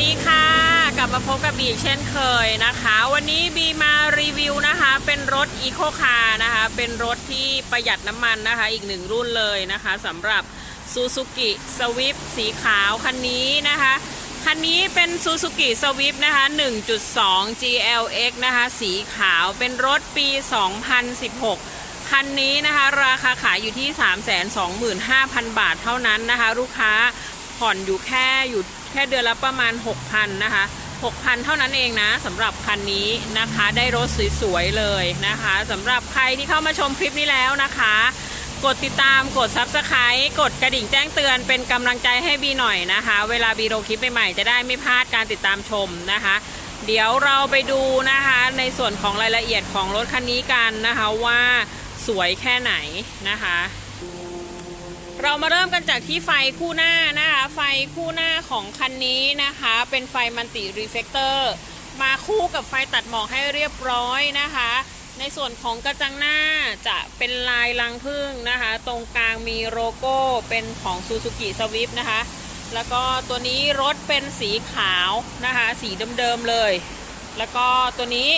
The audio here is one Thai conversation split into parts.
ดีค่ะ กลับมาพบกับบีเช่นเคยนะคะ วันนี้บีมารีวิวนะคะ เป็นรถอีโคคาร์นะคะ เป็นรถที่ประหยัดน้ำมันนะคะ อีกหนึ่งรุ่นเลยนะคะสำหรับ Suzuki Swift สีขาวคันนี้นะคะ คันนี้เป็น Suzuki Swift นะคะ 1.2 GLX นะคะ สีขาวเป็นรถปี 2016คันนี้นะคะ ราคาขายอยู่ที่ 325,000 บาทเท่านั้นนะคะ ลูกค้า ผ่อนอยู่แค่อยู่แค่เดือนละประมาณ 6,000 นะคะ 6,000 เท่านั้นเองนะสำหรับคันนี้นะคะ ได้รถสวยๆเลยนะคะสำหรับใครที่เข้ามาชมคลิปนี้แล้วนะคะ กดติดตามกด Subscribe กดกระดิ่งแจ้งเตือนเป็นกำลังใจให้บีหน่อยนะคะ เวลาบีลงคลิปใหม่ๆจะได้ไม่พลาดการติดตามชมนะคะ เดี๋ยวเราไปดูนะคะในส่วนของรายละเอียดของรถคันนี้กันนะคะว่าสวยแค่ไหนนะคะ เรามาเริ่มกันจากที่ไฟคู่หน้านะคะ ไฟคู่หน้าของคันนี้นะคะ เป็นไฟมันติรีเฟกเตอร์มาคู่กับไฟตัดหมอกให้เรียบร้อยนะคะ ในส่วนของกระจังหน้าจะเป็นลายรังพึ่งนะคะ ตรงกลางมีโลโก้เป็นของ Suzuki Swift นะคะ แล้วก็ตัวนี้รถเป็นสีขาวนะคะ สีเดิมๆเลย แล้วก็ตัวนี้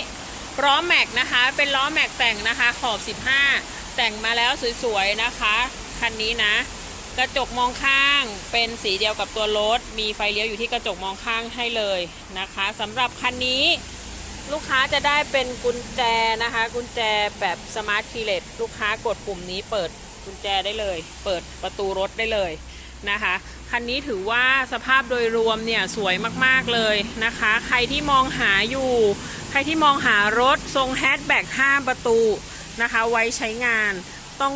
ล้อแม็กนะคะ เป็นล้อแม็กแต่งนะคะขอบ 15 แต่งมาแล้วสวยๆนะคะ คันนี้นะ กระจกมองข้างเป็นสีเดียวกับตัวรถ มีไฟเลี้ยวอยู่ที่กระจกมองข้างให้เลยนะคะสำหรับคันนี้ลูกค้าจะได้เป็นกุญแจนะคะ กุญแจแบบสมาร์ทคีย์เลสลูกค้ากดปุ่มนี้เปิดกุญแจได้เลย เปิดประตูรถได้เลยนะคะคันนี้ถือว่าสภาพโดยรวมเนี่ยสวยมากๆเลยนะคะ ใครที่มองหาอยู่ ใครที่มองหารถทรงแฮชแบ็ก5ประตูนะคะ ไว้ใช้งานต้อง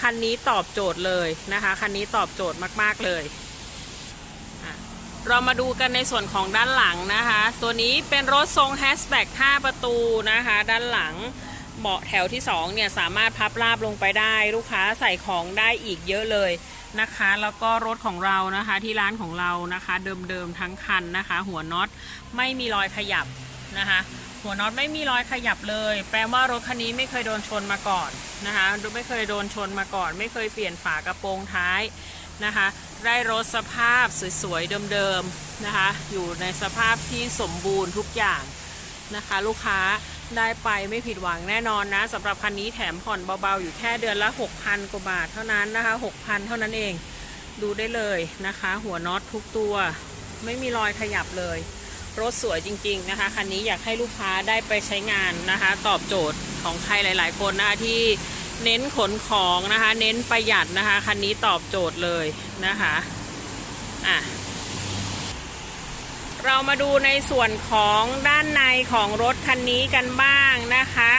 คันนี้ตอบโจทย์เลยนะคะ คันนี้ตอบโจทย์มาก ๆ เลย เรามาดูกันในส่วนของด้านหลังนะคะ ตัวนี้เป็นรถทรงแฮชแบ็ก5ประตูนะคะ ด้านหลังเบาะแถวที่2เนี่ยสามารถพับราบลงไปได้ ลูกค้าใส่ของได้อีกเยอะเลยนะคะ แล้วก็รถของเรานะคะที่ร้านของเรานะคะ เดิมๆทั้งคันนะคะ หัวน็อตไม่มีรอยขยับนะคะ หัวน็อตไม่มีรอยขยับเลย แปลว่ารถคันนี้ไม่เคยโดนชนมาก่อนนะคะไม่เคยโดนชนมาก่อน ไม่เคยเปลี่ยนฝากระโปรงท้ายนะคะได้รถสภาพสวยๆเดิมๆนะคะอยู่ในสภาพที่สมบูรณ์ทุกอย่างนะคะลูกค้าได้ไปไม่ผิดหวังแน่นอนนะสำหรับคันนี้แถมผ่อนเบาๆ อยู่แค่เดือนละ 6,000 กว่าบาทเท่านั้นนะคะ 6,000 เท่านั้นเองดูได้เลยนะคะ หัวน็อตทุกตัว ไม่มีรอยขยับเลย รถสวยจริง ๆนะคะ คันนี้อยากให้ลูกค้าได้ไปใช้งานนะคะ ตอบโจทย์ของใครหลาย ๆ คนนะคะที่เน้นขนของนะคะ เน้นประหยัดนะคะ คันนี้ตอบโจทย์เลยนะคะอะเรามาดูในส่วนของด้านในของรถคันนี้กันบ้างนะคะ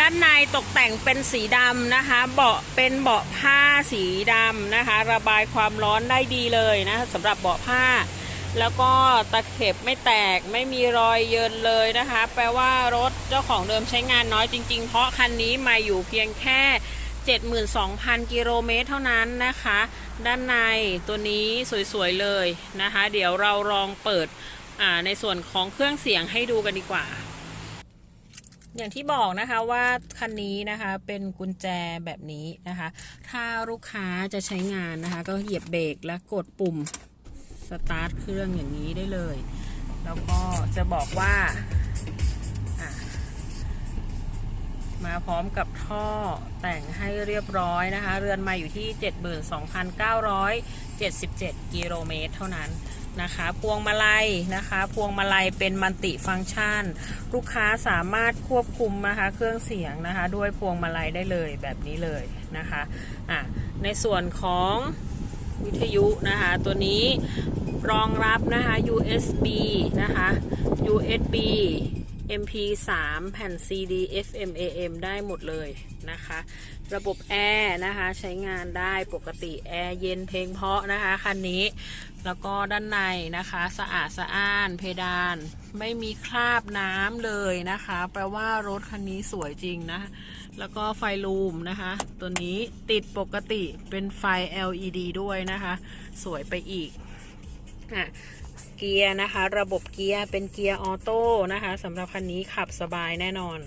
ด้านในตกแต่งเป็นสีดำนะคะ เบาะเป็นเบาะผ้าสีดำนะคะ ระบายความร้อนได้ดีเลยนะสำหรับเบาะผ้า แล้วก็ตะเข็บไม่แตกไม่มีรอยเยินเลยนะคะ แปลว่ารถเจ้าของเดิมใช้งานน้อยจริง ๆ เพราะคันนี้มาอยู่เพียงแค่ 72,000 กิโลเมตรเท่านั้นนะคะ ด้านในตัวนี้สวยๆเลยนะคะ เดี๋ยวเราลองเปิดในส่วนของเครื่องเสียงให้ดูกันดีกว่า อย่างที่บอกนะคะว่าคันนี้นะคะเป็นกุญแจแบบนี้นะคะ ถ้าลูกค้าจะใช้งานนะคะ ก็เหยียบเบรกและกดปุ่ม สตาร์ทเครื่องอย่างนี้ได้เลย แล้วก็จะบอกว่า มาพร้อมกับท่อแต่งให้เรียบร้อยนะคะ เรือนมาอยู่ที่ 72,977 กิโลเมตรเท่านั้นนะคะพวงมาลัยนะคะพวงมาลัยเป็นมัลติฟังก์ชัน ลูกค้าสามารถควบคุมนะคะเครื่องเสียงนะคะด้วยพวงมาลัยได้เลยแบบนี้เลยนะคะอะในส่วนของ วิทยุนะคะตัวนี้รองรับนะคะ USB นะคะ USB MP3 แผ่น CD FM AM ได้หมดเลยนะคะ ระบบแอร์นะคะใช้งานได้ปกติแอร์เย็นเพลงเพาะนะคะคันนี้ แล้วก็ด้านในนะคะสะอาดสะอ้านเพดาน ไม่มีคราบน้ำเลยนะคะแปลว่ารถคันนี้สวยจริงนะ แล้วก็ไฟลูมนะคะ ตัวนี้ติดปกติเป็นไฟ LED ด้วยนะคะ สวยไปอีกอะ เกียร์นะคะ ระบบเกียร์เป็นเกียร์ออโต้นะคะสำหรับคันนี้ขับสบายแน่นอน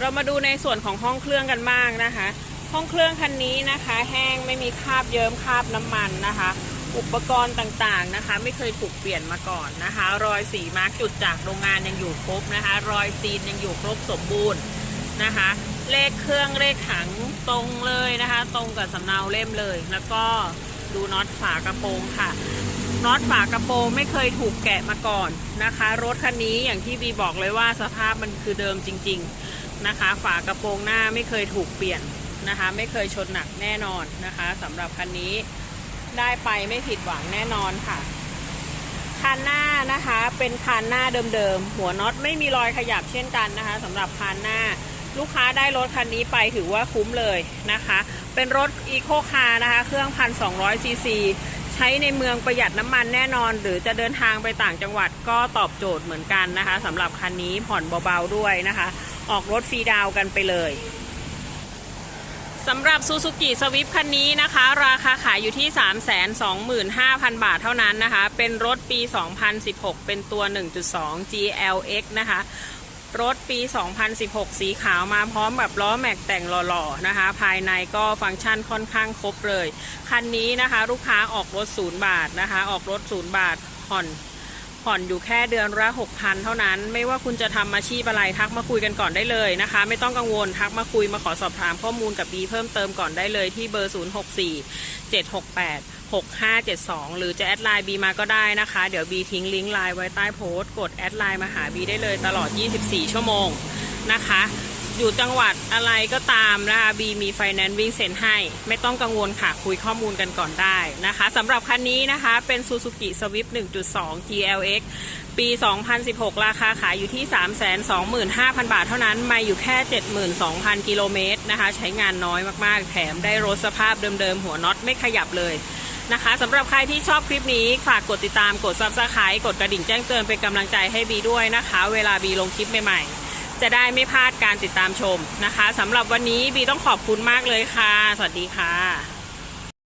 เรามาดูในส่วนของห้องเครื่องกันบ้างนะคะ ห้องเครื่องคันนี้นะคะ แห้งไม่มีคราบเยิ้มคราบน้ำมันนะคะ อุปกรณ์ต่างๆนะคะ ไม่เคยถูกเปลี่ยนมาก่อนนะคะ รอยสีมาร์กจุดจากโรงงานยังอยู่ครบนะคะ รอยซีนยังอยู่ครบสมบูรณ์นะคะเลขเครื่องเลขถังตรงเลยนะคะ ตรงกับสำเนาเล่มเลย แล้วก็ดูน็อตฝากระโปรงค่ะ น็อตฝากระโปรงไม่เคยถูกแกะมาก่อนนะคะ รถคันนี้อย่างที่บีบอกเลยว่าสภาพมันคือเดิมจริง ๆนะคะ ฝากระโปรงหน้าไม่เคยถูกเปลี่ยนนะคะ ไม่เคยชนหนักแน่นอนนะคะสำหรับคันนี้ได้ไปไม่ผิดหวังแน่นอนค่ะคันหน้านะคะเป็นคันหน้าเดิมๆหัวน็อตไม่มีรอยขยับเช่นกันนะคะสำหรับคันหน้าลูกค้าได้รถคันนี้ไปถือว่าคุ้มเลยนะคะ เป็นรถอีโคคาร์นะคะ เครื่อง1,200ซีซี ใช้ในเมืองประหยัดน้ำมันแน่นอน หรือจะเดินทางไปต่างจังหวัดก็ตอบโจทย์เหมือนกันนะคะสำหรับคันนี้ผ่อนเบาๆด้วยนะคะ ออกรถฟรีดาวกันไปเลยสำหรับ Suzuki Swift คันนี้นะคะ ราคาขายอยู่ที่ 325,000 บาทเท่านั้นนะคะ เป็นรถปี 2016 เป็นตัว 1.2 GLX นะคะ รถปี 2016 สีขาวมาพร้อมแบบล้อแม็กแต่งหล่อๆนะคะ ภายในก็ฟังก์ชันค่อนข้างครบเลย คันนี้นะคะ ลูกค้าออกรถศูนย์บาทนะคะ ออกรถศูนย์บาทผ่อน ผ่อนอยู่แค่เดือนละ6,000เท่านั้น ไม่ว่าคุณจะทำอาชีพอะไรทักมาคุยกันก่อนได้เลยนะคะ ไม่ต้องกังวลทักมาคุยมาขอสอบถามข้อมูลกับบีเพิ่มเติมก่อนได้เลยที่เบอร์ 064 768 6572 หรือจะแอดไลน์บีมาก็ได้นะคะ เดี๋ยวบีทิ้งลิงก์ไลน์ไว้ใต้โพสต์ กดแอดไลน์มาหาบีได้เลยตลอด 24 ชั่วโมงนะคะ อยู่จังหวัดอะไรก็ตามนะคะบีมีไฟแนนซ์วิ่งเซ็นให้ ไม่ต้องกังวลค่ะ คุยข้อมูลกันก่อนได้นะคะสำหรับคันนี้นะคะเป็น Suzuki Swift 1.2 GLX ปี 2016 ราคาขายอยู่ที่ 325,000 บาทเท่านั้น มาอยู่แค่ 72,000 กิโลเมตรนะคะ ใช้งานน้อยมากๆ แถมได้รถสภาพเดิมๆ หัวน็อตไม่ขยับเลยนะคะสำหรับใครที่ชอบคลิปนี้ ฝากกดติดตามกด Subscribe กดกระดิ่งแจ้งเตือนเป็นกำลังใจให้บีด้วยนะคะ เวลาบีลงคลิปใหม่ๆ จะได้ไม่พลาดการติดตามชมนะคะสำหรับวันนี้บีต้องขอบคุณมากเลยค่ะ สวัสดีค่ะ